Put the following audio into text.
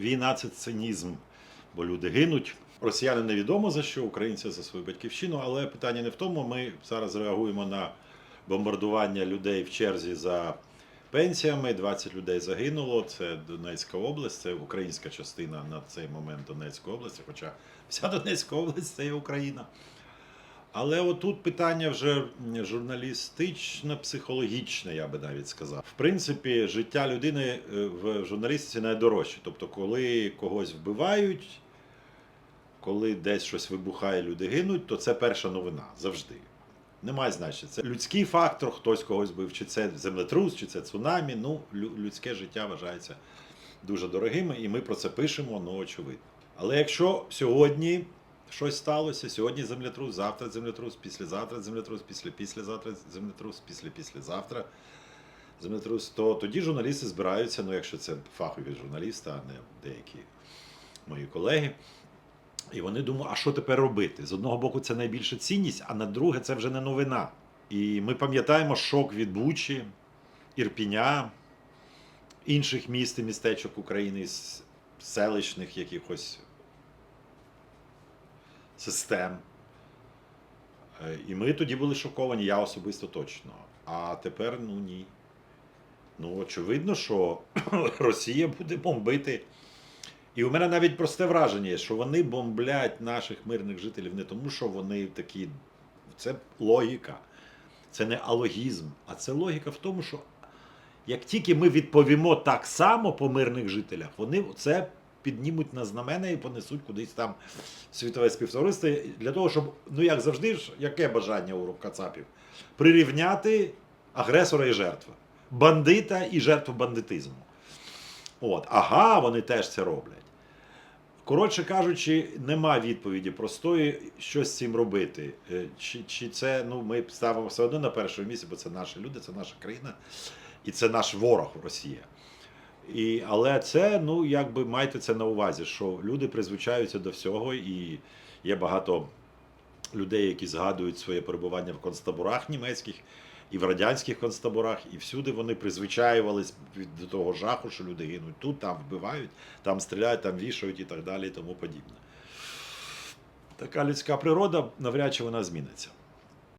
Війна це цинізм, бо люди гинуть. Росіяни невідомо за що, українці за свою батьківщину, але питання не в тому. Ми зараз реагуємо на бомбардування людей в черзі за пенсіями. 20 людей загинуло. Це Донецька область, це українська частина на цей момент Донецької області, хоча вся Донецька область це є Україна. Але отут питання вже журналістично-психологічне, я би навіть сказав. В принципі, життя людини е, в журналістиці найдорожче. Тобто, коли когось вбивають, коли десь щось вибухає, люди гинуть, то це перша новина завжди. Немає значення. Це людський фактор, хтось когось бив, чи це землетрус, чи це цунамі. Ну, людське життя вважається дуже дорогим, і ми про це пишемо, ну очевидно. Але якщо сьогодні щось сталося, сьогодні землетрус, завтра землетрус, післязавтра землетрус, після післязавтра землетрус, після післязавтра землетрус, то тоді журналісти збираються, ну якщо це фахові журналісти, а не деякі мої колеги. І вони думають, а що тепер робити? З одного боку, це найбільша цінність, а на друге, це вже не новина. І ми пам'ятаємо шок від Бучі, Ірпіня, інших міст і містечок України, селищних якихось систем. Е, І ми тоді були шоковані, я особисто точно. А тепер ну ні. Ну, очевидно, що Росія буде бомбити. І у мене навіть просте враження, що вони бомблять наших мирних жителів не тому, що вони такі. Це логіка. Це не алогізм, а це логіка в тому, що як тільки ми відповімо так само по мирних жителях, вони це піднімуть на знамена і понесуть кудись там світове співтовариство для того, щоб, ну як завжди ж, яке бажання у Кацапів? Прирівняти агресора і жертву, бандита і жертву бандитизму. От, ага, вони теж це роблять. Коротше кажучи, нема відповіді простої, що з цим робити. Е, Чи, чи це ну, ми ставимо все одно на першому місці, бо це наші люди, це наша країна, і це наш ворог Росія. І, але це, ну, якби майте це на увазі, що люди призвичаються до всього, і є багато людей, які згадують своє перебування в концтаборах німецьких і в радянських концтаборах, і всюди вони призвичаювались до того жаху, що люди гинуть тут, там вбивають, там стріляють, там вішають і так далі, і тому подібне. Така людська природа навряд чи вона зміниться.